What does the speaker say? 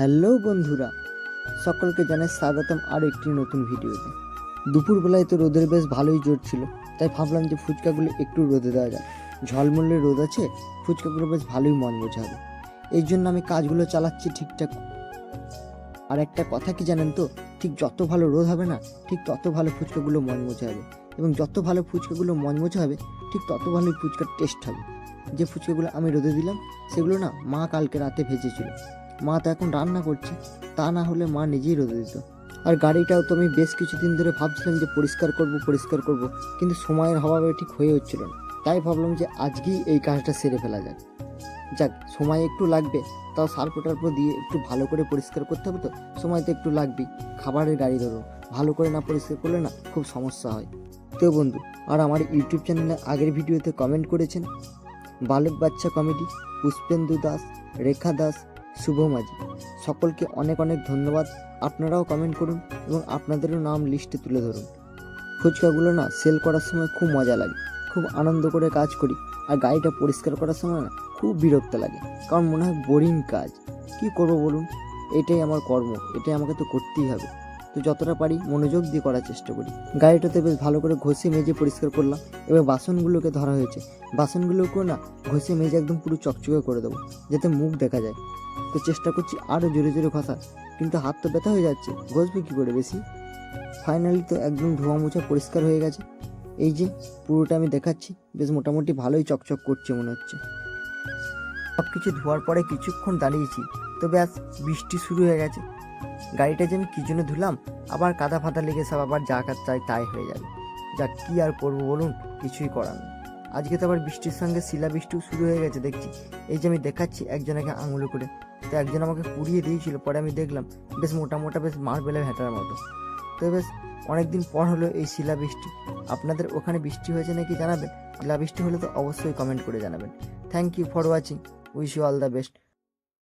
Hello বন্ধুরা, সকলকে জানাই স্বাগতম আরও একটি নতুন ভিডিওতে। দুপুরবেলায় তো রোদের বেশ ভালোই জোর ছিল, তাই ভাবলাম যে ফুচকাগুলো একটু রোদে দেওয়া যাক। ঝলমলে রোদ আছে, ফুচকাগুলো বেশ ভালোই মন বোঝাবে। এই জন্য আমি কাজগুলো চালাচ্ছি ঠিকঠাক। আর একটা কথা কি জানেন তো, ঠিক যত ভালো রোদ হবে না, ঠিক তত ভালো ফুচকাগুলো মন বোঝাবে। এবং যত ভালো ফুচকাগুলো মন বোঝাবে, ঠিক তত ভালোই ফুচকার টেস্ট হবে। যে ফুচকাগুলো আমি রোদে দিলাম, সেগুলো না মা কালকে রাতে ভেজেছিল। মা তো এখন রান্না করছে, তা না হলে মা নিজেই রোদে দিত। আর গাড়িটাও তো আমি বেশ কিছুদিন ধরে ভাবছিলাম যে পরিষ্কার করব পরিষ্কার করব, কিন্তু সময়ের অভাবে ঠিক হয়ে হচ্ছিল না। তাই ভাবলাম যে আজকেই এই কাজটা সেরে ফেলা যাক। যাক, সময় একটু লাগবে, তাও সার্ফ টার্প দিয়ে একটু ভালো করে পরিষ্কার করতে হবে তো, সময় তো একটু লাগবেই। খাবারের গাড়ি ধরো, ভালো করে না পরিষ্কার করলে না খুব সমস্যা হয়। তো বন্ধু, আর আমার ইউটিউব চ্যানেলে আগের ভিডিওতে কমেন্ট করেছেন, বালক বাচ্চা কমেডি, পুষ্পেন্দু দাস, রেখা দাস শুভ মাঝি সকলকে অনেক অনেক ধন্যবাদ। আপনারাও কমেন্ট করুন এবং আপনাদেরও নাম লিস্টে তুলে ধরুন। ফুচকাগুলো না সেল করার সময় খুব মজা লাগে, খুব আনন্দ করে কাজ করি। আর গাড়িটা পরিষ্কার করার সময় না খুব বিরক্ত লাগে, কারণ মনে হয় বোরিং কাজ। কি করব বলুন? এটাই আমার কর্ম, এটাই আমাকে তো করতেই হবে। তো যতটা পারি মনোযোগ দিয়ে করার চেষ্টা করি। গাড়িটাতে বেশ ভালো করে ঘষে মেজে পরিষ্কার করলাম, এবার বাসনগুলোকে ধরা হয়েছে। বাসনগুলোকেও না ঘষে মেজে একদম পুরো চকচকে করে দেবো, যাতে মুখ দেখা যায়। তো চেষ্টা করছি আরও জোরে জোরে ঘষা কিন্তু হাত তো ব্যথা হয়ে যাচ্ছে, ঘষবে কী করে বেশি? ফাইনালি তো একদম ধোয়া মোছা পরিষ্কার হয়ে গেছে। এই যে পুরোটা আমি দেখাচ্ছি, বেশ মোটামুটি ভালোই চকচক করছে মনে হচ্ছে। সব কিছু ধোয়ার পরে কিছুক্ষণ দাঁড়িয়েছি, তো ব্যাস বৃষ্টি শুরু হয়ে গেছে। গাড়িটা যে আমি কী জন্য ধুলাম? আবার কাদা ফাদা লেগে সব আবার যা কাজ চাই তাই হয়ে যাবে। যা কী আর করব বলুন? কিছুই করার নেই। আজকে তো আবার বৃষ্টির সঙ্গে শিলা বৃষ্টিও শুরু হয়ে গেছে, দেখছি। এই যে আমি দেখাচ্ছি একজনকে আঙুলে করে। তো একজন আমাকে পুড়িয়ে দিয়েছিল, পরে আমি দেখলাম, বেশ মোটা মোটা, বেশ মারবেলে ভেটার মতো। তো বেশ অনেকদিন পর হলো এই শিলা বৃষ্টি আপনাদের ওখানে বৃষ্টি হয়েছে নাকি জানাবেন? শিলা বৃষ্টি হলে তো অবশ্যই কমেন্ট করে জানাবেন। Thank you for watching wish you all the best